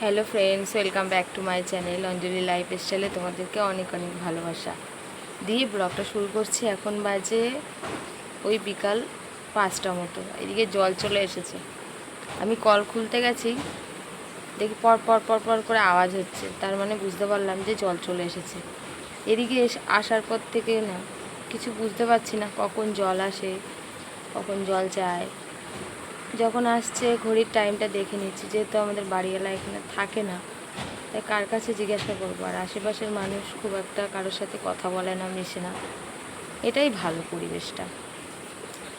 Hello friends welcome back to my channel Anjali life স্টাইলে তোমাদেরকে অনেক অনেক ভালোবাসা। দিয়ে ব্লগটা শুরু করছি এখন বাজে ওই বিকাল পাঁচটা মতো। এদিকে জল চলে এসেছে। আমি কল খুলতে গেছি। দেখি পর পর পর পর করে আওয়াজ হচ্ছে। তার মানে বুঝতে পারলাম যে জল চলে এসেছে। এদিকে আসার পর থেকে না, কিছু বুঝতে পারছি না কখন জল আসে, কখন জল যায়। যখন আসছে, ঘড়ির টাইমটা দেখে নিচ্ছি, যেহেতু আমাদের বাড়িওয়ালা এখানে থাকে না, তাই কার কাছে জিজ্ঞাসা করব? আর আশেপাশের মানুষ খুব একটা কারোর সাথে কথা বলে না, মেশে না। এটাই ভালো পরিবেশটা।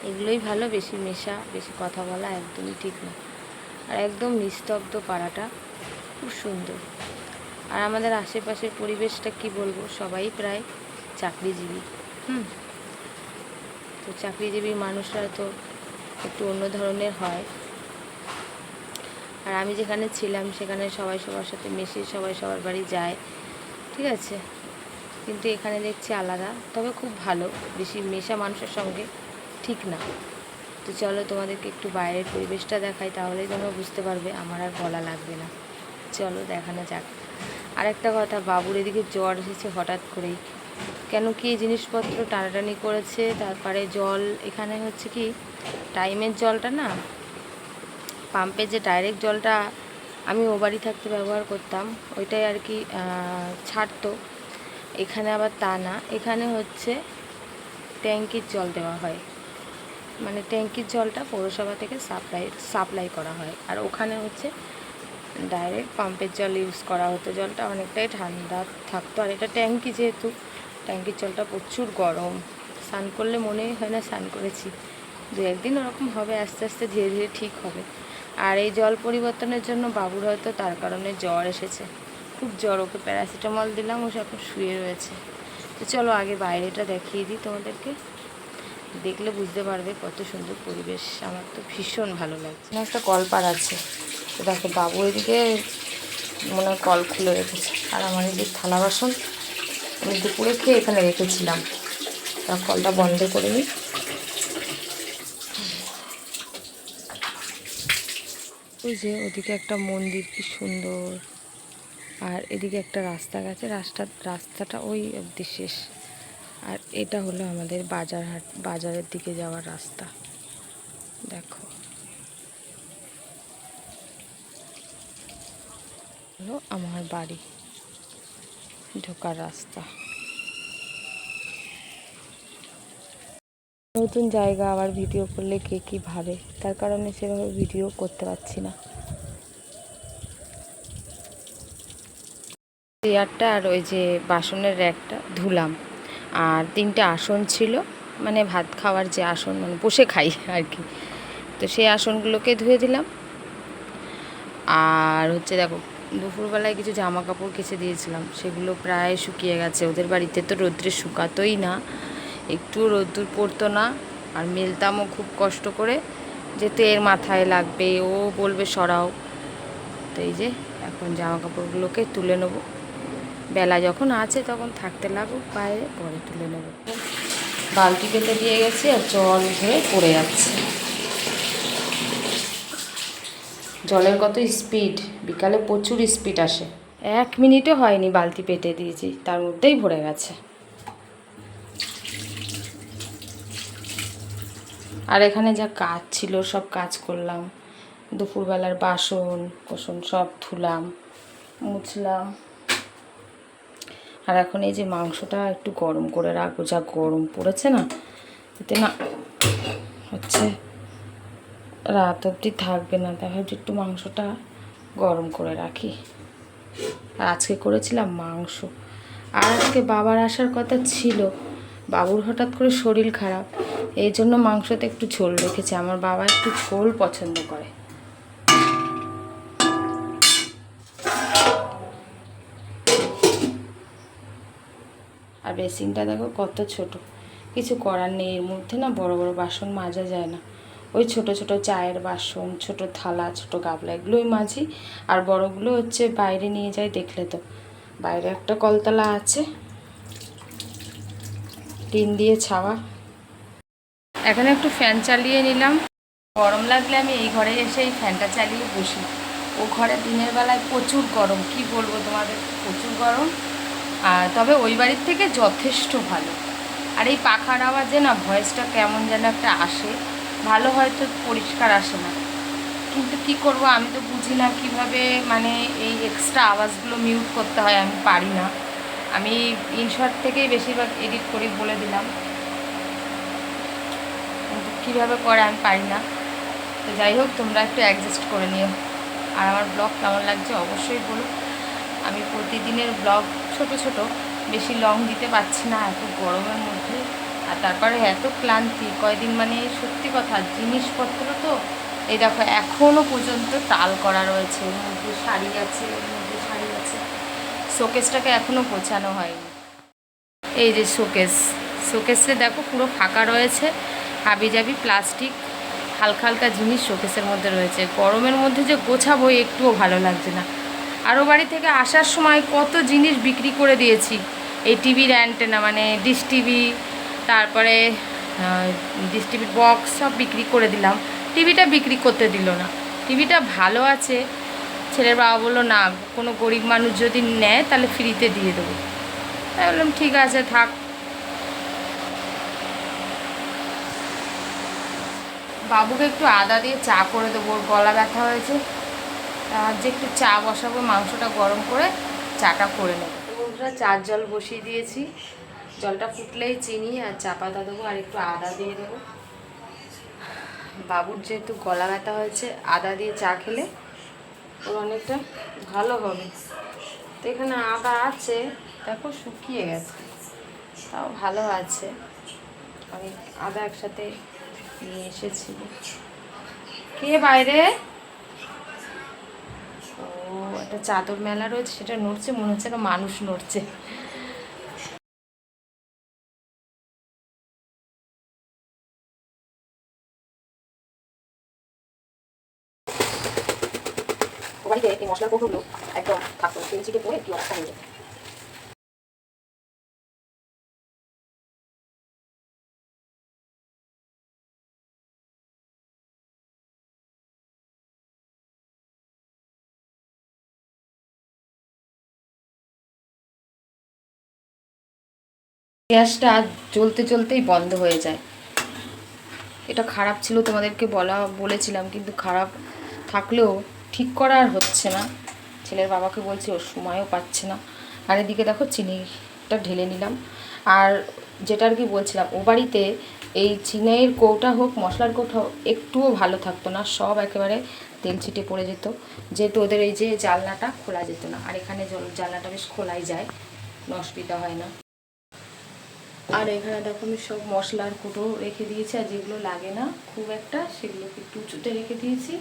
এগুলোই ভালো, বেশি মেশা, বেশি কথা বলা একদমই ঠিক না। আর একদম নিস্তব্ধ পাড়াটা, খুব সুন্দর। আর আমাদের আশেপাশের পরিবেশটা কি বলব? সবাই প্রায় চাকরিজীবী। হুম? তো চাকরিজীবী মানুষরা তো একটু অন্য ধরনের হয়। আর আমি যেখানে ছিলাম, সেখানে সবাই সবার সাথে মিশে সবাই সবার বাড়ি যায়, ঠিক আছে? কিন্তু এখানে দেখছি আলাদা, তবে খুব ভালো। বেশি মেশা মানুষের সঙ্গে ঠিক না। তো চলো তোমাদেরকে একটু বাইরের পরিবেশটা দেখাই, তাহলেই তোমরা বুঝতে পারবে, আমার আর বলা লাগবে না। চলো দেখানো যাক। আর একটা কথা, বাবুর এদিকে জ্বর এসেছে হঠাৎ করেই। কেন কি জিনিসপত্র টানাটানি করেছে? তারপরে জল এখানে হচ্ছে কি টাইমের জলটা না পাম্পের যে ডাইরেক্ট জলটা আমি ও বাড়ি থাকতে ব্যবহার করতাম, ওইটাই আর কি ছাড়তো। এখানে আবার তা না, এখানে হচ্ছে ট্যাঙ্কির জল দেওয়া হয়। মানে ট্যাঙ্কির জলটা পৌরসভা থেকে সাপ্লাই সাপ্লাই করা হয়। আর ওখানে হচ্ছে ডাইরেক্ট পাম্পের জল ইউজ করা হতো। জলটা অনেকটাই ঠান্ডা থাকতো। আর এটা ট্যাঙ্কি যেহেতু, ট্যাঙ্কির জলটা প্রচুর গরম। স্নান করলে মনেই হয় না স্নান করেছি। দু একদিন ওরকম হবে, আস্তে আস্তে ধীরে ধীরে ঠিক হবে। আর এই জল পরিবর্তনের জন্য বাবুর হয়তো তার কারণে জ্বর এসেছে। খুব জ্বর, ওকে প্যারাসিটামল দিলাম, ও এখন শুয়ে রয়েছে। তো চলো আগে বাইরেটা দেখিয়ে দিই তোমাদেরকে। দেখলে বুঝতে পারবে কত সুন্দর পরিবেশ। আমার তো ভীষণ ভালো লাগছে। একটা কলপার আছে। তো দেখো, বাবু এদিকে মনে হয় কল খুলে রেখেছে। আর আমার এদিকে থালা বাসন, আমি দুপুরে খেয়ে এখানে রেখেছিলাম। তা কলটা বন্ধ করে নিই ওই যে ওদিকে একটা মন্দির, কি সুন্দর। আর এদিকে একটা রাস্তা গেছে, রাস্তা, রাস্তাটা ওই অবধি শেষ। আর এটা হলো আমাদের বাজার হাট, বাজারের দিকে যাওয়ার রাস্তা। দেখো। হলো আমার বাড়ি, ঢোকার রাস্তা। নতুন জায়গা আবার ভিডিও করলে কে কী ভাবে? তার কারণে সেভাবে ভিডিও করতে পারছি না। চেয়ারটা আর ওই যে বাসনের র্যাকটা ধুলাম। আর তিনটে আসন ছিল মানে ভাত খাওয়ার যে আসন মানে বসে খাই আর কি। তো সেই আসনগুলোকে ধুয়ে দিলাম। আর হচ্ছে দেখো, দুপুরবেলায় কিছু জামা কাপড় কেচে দিয়েছিলাম। সেগুলো প্রায় শুকিয়ে গেছে। ওদের বাড়িতে তো রোদ্রে শুকাতোই না। একটু রোদ্দুর পড়তো না আর মেলতামও খুব কষ্ট করে যেতে এর মাথায় লাগবে, ও বলবে সরাও। তো এই যে এখন জামা কাপড়গুলোকে তুলে নেব। বেলা যখন আছে তখন থাকতে লাগুক, বাইরে পরে তুলে নেব। বালতি পেতে দিয়ে গেছি আর জল হয়ে পড়ে যাচ্ছে। জলের কত স্পিড? বিকালে প্রচুর স্পিড আসে। এক মিনিটও হয়নি বালতি পেতে দিয়েছি, তার মধ্যেই ভরে গেছে। আর এখানে যা কাজ ছিল, সব কাজ করলাম। দুপুরবেলার বাসন, কোসন সব ধুলাম, মুছলাম। আর এখন এই যে মাংসটা একটু গরম করে রাখব, যা গরম পড়েছে না, এতে না হচ্ছে রাত অবধি থাকবে না দেখা একটু মাংসটা গরম করে রাখি। আর আজকে করেছিলাম মাংস। আর আজকে বাবার আসার কথা ছিল, বাবুর হঠাৎ করে শরীর খারাপ। এই জন্য মাংসতে একটু ঝোল রেখেছি। আমার বাবা একটু ঝোল পছন্দ করে। আর বেসিনটা দেখো কত ছোট। কিছু করার নেই, এর মধ্যে না বড় বড় বাসন মাজা যায় না। ওই ছোট ছোট চায়ের বাসন, ছোট থালা, ছোট গাবলা, এগুলোই মাঝি আর বড়গুলো হচ্ছে বাইরে নিয়ে যাই দেখলে তো। বাইরে একটা কলতলা আছে। টিন দিয়ে ছাওয়া। এখানে একটু ফ্যান চালিয়ে নিলাম। গরম লাগলে আমি এই ঘরে এসে এই ফ্যানটা চালিয়ে বসি। ও ঘরে দিনের বেলায় প্রচুর গরম, কি বলব তোমাদের? প্রচুর গরম। আর তবে ওই বাড়ির থেকে যথেষ্ট ভালো। আর এই পাখার আওয়াজে না ভয়েসটা কেমন যেন একটা আসে। ভালো হয়তো পরিষ্কার আসে না। কিন্তু কি করব, আমি তো বুঝি না কীভাবে মানে এই এক্সট্রা আওয়াজগুলো মিউট করতে হয়, আমি পারি না। আমি ইনশর্ট থেকেই বেশিরভাগ এডিট করি বলে দিলাম। কীভাবে করে আমি পারি না। তো যাই হোক, তোমরা একটু অ্যাডজাস্ট করে নিও। আর আমার ব্লগ কেমন লাগছে অবশ্যই বলো। আমি প্রতিদিনের ব্লগ ছোট ছোট, বেশি লং দিতে পারছি না এত গরমের মধ্যে। আর তারপরে এত ক্লান্তি, কয়দিন মানে সত্যি কথা, জিনিসপত্র তো এই দেখো এখনও পর্যন্ত টাল করা রয়েছে মধ্যে শাড়ি আছে মধ্যে শাড়ি আছে। শোকেসটাকে এখনও গোছানো হয়নি। এই যে শোকেস, শোকেসে দেখো পুরো ফাঁকা রয়েছে। হাবি জাবি প্লাস্টিক, হালকা হালকা জিনিস শোকেসের মধ্যে রয়েছে। গরমের মধ্যে যে গোছাবো একটুও ভালো লাগছে না। আরও বাড়ি থেকে আসার সময় কত জিনিস বিক্রি করে দিয়েছি। এই টিভির অ্যান্টেনা মানে ডিশ টিভি, তারপরে ডিশ টিভির বক্স সব বিক্রি করে দিলাম। টিভিটা বিক্রি করতে দিল না। টিভিটা ভালো আছে। ছেলের বাবা বলল, না, কোনো গরিব মানুষ যদি নেয়, তাহলে ফ্রিতে দিয়ে দেবো। তাই বললাম, ঠিক আছে, থাক। বাবুকে একটু আদা দিয়ে চা করে দেবো, ওর গলা ব্যথা হয়েছে। আর যে একটু চা বসাবো, মাংসটা গরম করে চাটা করে নেব। বন্ধুরা, চার জল বসিয়ে দিয়েছি। জলটা ফুটলেই চিনি আর চা পাতা দেবো আর একটু আদা দিয়ে দেবো। বাবুর যেহেতু গলা ব্যথা হয়েছে, আদা দিয়ে চা খেলে ওর অনেকটা ভালো হবে। তো এখানে আদা আছে, দেখো শুকিয়ে গেছে। তাও ভালো আছে। অনেক আদা একসাথে নিয়ে এসেছি। কে বাইরে? ও, একটা চাদর মেলা রয়েছে, সেটা নড়ছে, মনে হচ্ছে না মানুষ নড়ছে। বাড়িতে এই মশলার কৌটোগুলো একদম থাকতো তেল চিটে পরে একটু অবস্থা হয়ে যায় গ্যাসটা জ্বলতে জ্বলতেই বন্ধ হয়ে যায়। এটা খারাপ ছিল তোমাদেরকে বলা, বলেছিলাম, কিন্তু খারাপ থাকলেও ঠিক করা আর হচ্ছে না। ছেলের বাবাকে বলছি, ওর সময়ও পাচ্ছে না। আর এদিকে দেখো চিনিটা ঢেলে নিলাম। আর যেটা আর কি বলছিলাম, ও বাড়িতে এই চিনির কৌটা হোক, মশলার কৌটা হোক, একটুও ভালো থাকতো না। সব একেবারে তেল ছিটে পড়ে যেত। যেহেতু ওদের এই যে জানলাটা খোলা যেত না, আর এখানে জানলাটা বেশ খোলাই যায় অসুবিধা হয় না। আর এখানে দেখো আমি সব মশলার কুটো রেখে দিয়েছি, আর যেগুলো লাগে না খুব একটা সেগুলোকে একটু উঁচুতে রেখে দিয়েছি।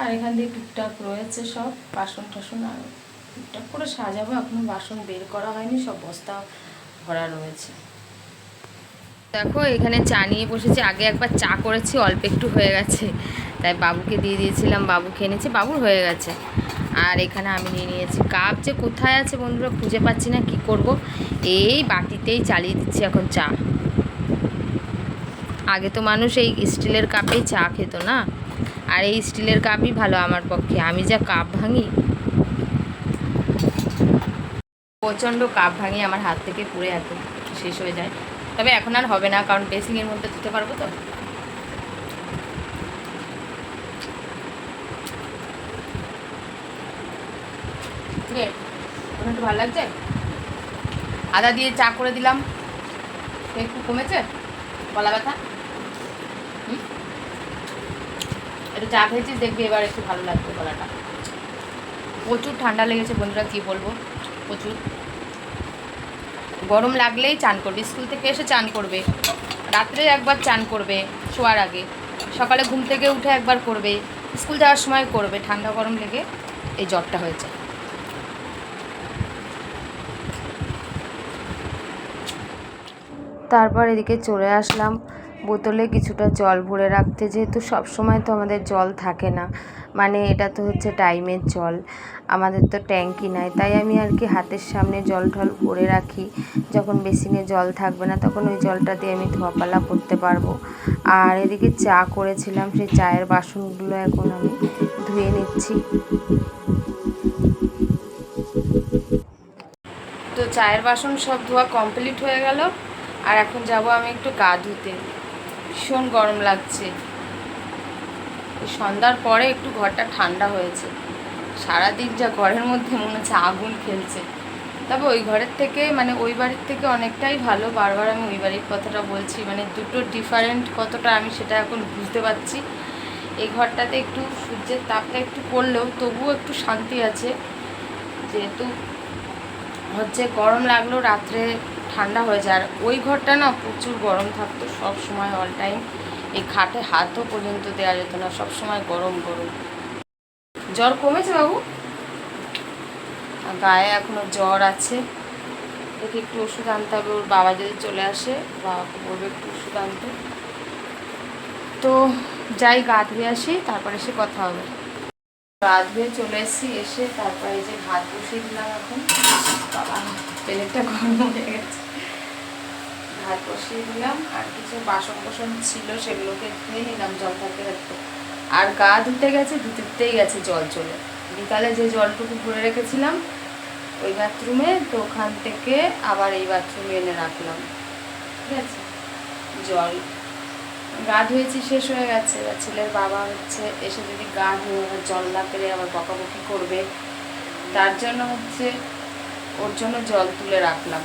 আর এখান দিয়ে টুকটাক রয়েছে সব বাসন টাসন, আর টুকটাক করে সাজাবো, এখনও বাসন বের করা হয়নি, সব বস্তা ভরা রয়েছে। দেখো, এখানে চা নিয়ে বসেছি, আগে একবার চা করেছি, অল্প একটু হয়ে গেছে। তাই বাবুকে দিয়ে দিয়েছিলাম, বাবু খেয়ে নিয়েছে, বাবুর হয়ে গেছে। আর এখানে আমি নিয়ে নিয়েছি কাপ। যে কোথায় আছে বন্ধুরা খুঁজে পাচ্ছি না, কি করব? এই বাটিতেই চালিয়ে দিচ্ছি এখন চা। আগে তো মানুষ এই স্টিলের কাপেই চা খেত না। আর এই স্টিলের কাপই ভালো আমার পক্ষে। আমি যা কাপ ভাঙি, প্রচণ্ড কাপ ভাঙি আমার হাত থেকে পুড়ে একদম শেষ হয়ে যায়। তবে এখন আর হবে না, কারণ বেসিংয়ের মধ্যে দিতে পারব তো? রে, এখন একটু ভালো লাগছে? আদা দিয়ে চা করে দিলাম। একটু কমেছে? গলা ব্যথা? একটু চা খেয়েছিস দেখবি এবার একটু ভালো লাগবে গলাটা। প্রচুর ঠান্ডা লেগেছে বন্ধুরা কী বলব? প্রচুর। গরম লাগলেই চান করবে। স্কুল থেকে এসে চান করবে। রাত্রে একবার চান করবে শোয়ার আগে। সকালে ঘুম থেকে উঠে একবার করবে। স্কুল যাওয়ার সময় করবে। ঠান্ডা গরম লেগে এই জ্বরটা হয়েছে। তারপর এদিকে চলে আসলাম। বোতলে কিছুটা জল ভরে রাখতে, যেহেতু সব সময় তো আমাদের জল থাকে না। মানে এটা তো হচ্ছে টাইমের জল। আমাদের তো ট্যাঙ্কি নাই। তাই আমি আর কি হাতের সামনে জল ঠল ভরে রাখি। যখন বেসিনে জল থাকবে না, তখন ওই জলটা দিয়ে আমি ধোয়াপালা করতে পারব। আর এদিকে চা করেছিলাম, সেই চায়ের বাসনগুলো এখন আমি ধুয়ে নিচ্ছি। তো চায়ের বাসন সব ধোয়া কমপ্লিট হয়ে গেল। আর এখন যাব আমি একটু গা ধুতে ভীষণ গরম লাগছে। সন্ধ্যার পরে একটু ঘরটা ঠান্ডা হয়েছে। সারাদিন যা ঘরের মধ্যে মনে হচ্ছে আগুন খেলছে। তবে ওই ঘরের থেকে মানে ওই বাড়ির থেকে অনেকটাই ভালো। বারবার আমি ওই বাড়ির কথাটা বলছি। মানে দুটো ডিফারেন্ট কতটা আমি সেটা এখন বুঝতে পারছি। এই ঘরটাতে একটু সূর্যের তাপটা একটু পড়লেও তবুও একটু শান্তি আছে। যেহেতু হচ্ছে গরম লাগল, রাত্রে ঠান্ডা হয়ে যায়। আর ওই ঘরটা না প্রচুর গরম থাকতো সব সময় অল টাইম এই খাটে হাতও পর্যন্ত দেওয়া যেত না, সব সময় গরম গরম। জ্বর কমেছে বাবু? গায়ে এখনও জ্বর আছে। দেখি একটু ওষুধ আনতে হবে, ওর বাবা যদি চলে আসে, বাবাকে বলবে একটু ওষুধ আনতে। তো যাই, গা ধুয়ে আসি, তারপরে সে কথা হবে। গা ধুয়ে চলে এসেছি, এসে তারপরে যে ভাত বসিয়ে দিলাম এখন। বাবা। তেলেরটা গরম হয়ে গেছে। ভাত বসিয়ে দিলাম, আর কিছু বাসন কোসন ছিল সেগুলোকে ধুয়ে নিলাম জল থাকতে থাকতে আর গা ধুতে গেছে, ধুতে ধুতেই গেছে জল চলে। বিকালে যে জলটুকু ভরে রেখেছিলাম, ওই বাথরুমে, তো ওখান থেকে আবার এই বাথরুমে এনে রাখলাম। ঠিক আছে? জল। গা ধুয়েছি, শেষ হয়ে গেছে। এবার ছেলের বাবা হচ্ছে, এসে যদি গা ধুয়ে জল না পেরে আবার বকাবকি করবে। তার জন্য হচ্ছে ওর জন্য জল তুলে রাখলাম।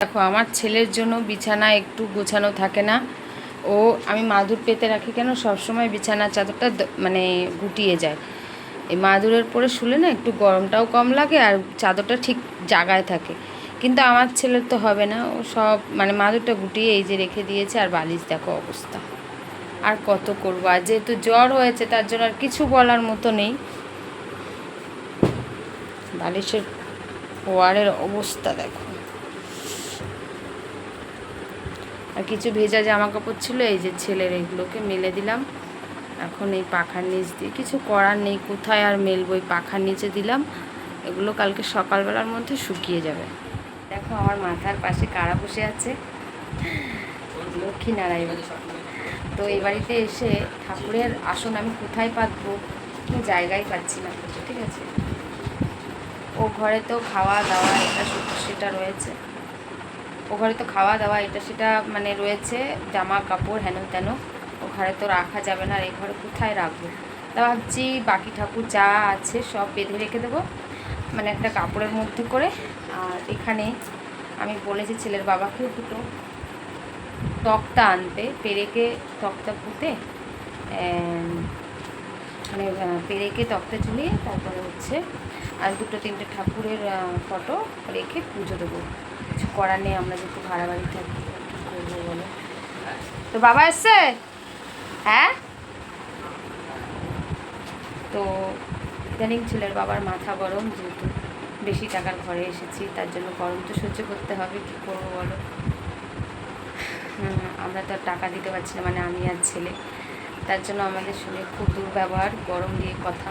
দেখো, আমার ছেলের জন্য বিছানা একটু গোছানো থাকে না। ও, আমি মাদুর পেতে রাখি কেন? সবসময় বিছানার চাদরটা মানে গুটিয়ে যায়। এই মাদুরের পরে শুলে না একটু গরমটাও কম লাগে আর চাদরটা ঠিক জায়গায় থাকে। কিন্তু আমার ছেলের তো হবে না। ও সব মানে মাদুরটা গুটিয়ে এই যে রেখে দিয়েছে আর বালিশ দেখো অবস্থা। আর কত করব? আর যেহেতু জ্বর হয়েছে, তার জন্য আর কিছু বলার মতো নেই। বালিশের ওয়ারের অবস্থা দেখো। আর কিছু ভেজা জামা কাপড় ছিল, এই যে ছেলের এইগুলোকে মেলে দিলাম। এখন এই পাখার নিচ দিয়ে কিছু করার নেই, কোথায় আর মেলবো? এই পাখার নিচে দিলাম। এগুলো কালকে সকালবেলার মধ্যে শুকিয়ে যাবে। দেখো আমার মাথার পাশে কারা বসে আছে? লক্ষ্মী নারায়ণ তো এই বাড়িতে এসে ঠাকুরের আসন আমি কোথায় পাতবো? জায়গায় পাচ্ছি না। ঠিক আছে? ও ঘরে তো খাওয়া দাওয়া এটা সেটা রয়েছে। ও ঘরে তো খাওয়া দাওয়া এটা সেটা মানে রয়েছে, জামা কাপড় হেন তেন। ও ঘরে তো রাখা যাবে না আর এই ঘরে কোথায় রাখব? তা ভাবছি বাকি ঠাকুর যা আছে সব বেঁধে রেখে দেবো মানে একটা কাপড়ের মধ্যে করে। আর এখানে আমি বলেছি ছেলের বাবাকে দুটো তক্তা আনতে, পেরেকে তক্তা পুঁতে মানে পেরেকে তক্তা ঝুলিয়ে তারপরে হচ্ছে আর দুটো তিনটে ঠাকুরের ফটো রেখে পুজো দেবো। কিছু করার নেই, আমরা যেহেতু ভাড়া বাড়ি থাকি কী করব বলো? তো বাবা এসছে? হ্যাঁ? তো ইদানিং ছেলের বাবার মাথা গরম, যেহেতু বেশি টাকার ঘরে এসেছি, তার জন্য গরম তো সহ্য করতে হবে, কী করব বলো? আমরা তো টাকা দিতে পারছি না মানে আমি আর ছেলে। তার জন্য আমাদের সঙ্গে খুব দুর্ব্যবহার, গরম দিয়ে কথা।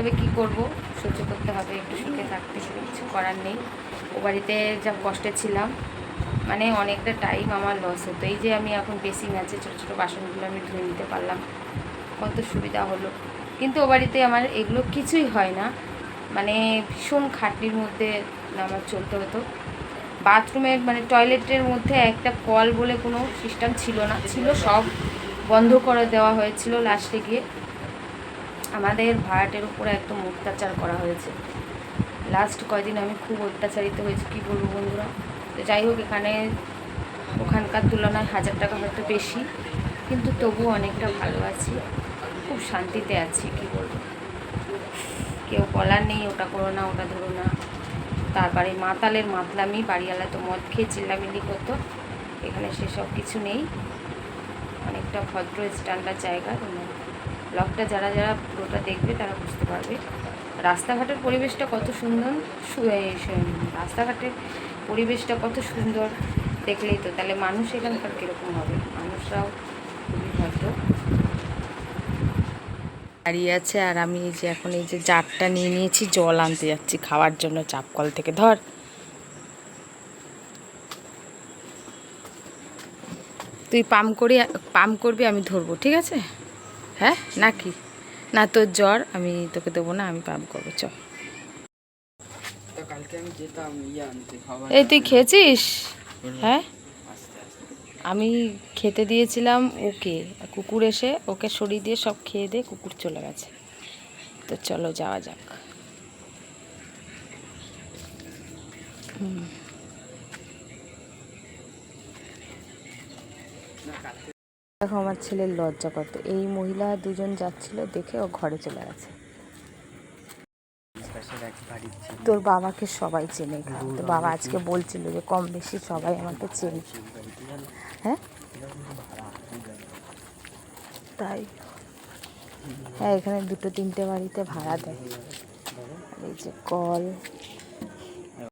তবে কি করব? সহ্য করতে হবে, একটু সুখে থাকতে হবে কিছু করার নেই। ও বাড়িতে যা কষ্টে ছিলাম মানে অনেকটা টাইম আমার লস হতো। এই যে আমি এখন বেসিং আছে, ছোটো ছোটো বাসনগুলো আমি ধুয়ে নিতে পারলাম। কত সুবিধা হলো। কিন্তু ও বাড়িতে আমার এগুলো কিছুই হয় না। মানে ভীষণ খাটনির মধ্যে আমার চলতে হতো। বাথরুমের মানে টয়লেটের মধ্যে একটা কল বলে কোনো সিস্টেম ছিল না। ছিল সব বন্ধ করে দেওয়া হয়েছিল লাস্টে গিয়ে। আমাদের ভাড়াটের উপরে একদম অত্যাচার করা হয়েছে। লাস্ট কয়দিন আমি খুব অত্যাচারিত হয়েছি, কী বলব বন্ধুরা? তো যাই হোক, এখানে ওখানকার তুলনায় হাজার টাকা হয়তো বেশি, কিন্তু তবুও অনেকটা ভালো আছি। খুব শান্তিতে আছি, কী বলব? কেউ বলার নেই, ওটা করো না, ওটা ধরো না। তারপরে মাতালের মাতলামি, বাড়িওয়ালা তো মদ খেয়ে চিল্লামিল্লি করতো, এখানে সেসব কিছু নেই। অনেকটা ভদ্র স্ট্যান্ডার্ড জায়গা ব্লগটা যারা যারা পুরোটা দেখবে তারা বুঝতে পারবে। রাস্তাঘাটের পরিবেশটা কত সুন্দর রাস্তাঘাটের পরিবেশটা কত সুন্দর দেখলেই তো। তাহলে মানুষ এখানকার কীরকম হবে? মানুষরাও খুবই ভদ্র। দাঁড়িয়ে আছে আর আমি এই যে এখন এই যে জারটা নিয়ে নিয়েছি, জল আনতে যাচ্ছি খাওয়ার জন্য চাপ কল থেকে। ধর। তুই পাম করি পাম করবি, আমি ধরবো, ঠিক আছে? হ্যাঁ? নাকি? না তোর জ্বর আমি তোকে দেবো না আমি পাম করব চ। তো কালকে আমি যেতাম আনতে খাবার এই তুই খেয়েছিস? হ্যাঁ? আমি খেতে দিয়েছিলাম ওকে কুকুর এসে ওকে সরিয়ে দিয়ে সব খেয়ে দিয়ে কুকুর চলে গেছে। তো চলো যাওয়া যাক। হুম। না কালকে দেখো আমার ছেলের লজ্জা কত এই মহিলা দুজন যাচ্ছিল দেখে ও ঘরে চলে গেছে। তোর বাবাকে সবাই চেনে এখানে। তো বাবা আজকে বলছিল যে কম বেশি সবাই আমাকে চেনে। হ্যাঁ। তাই। হ্যাঁ এখানে দুটো তিনটে বাড়িতে ভাড়া দেয়। এই যে কল।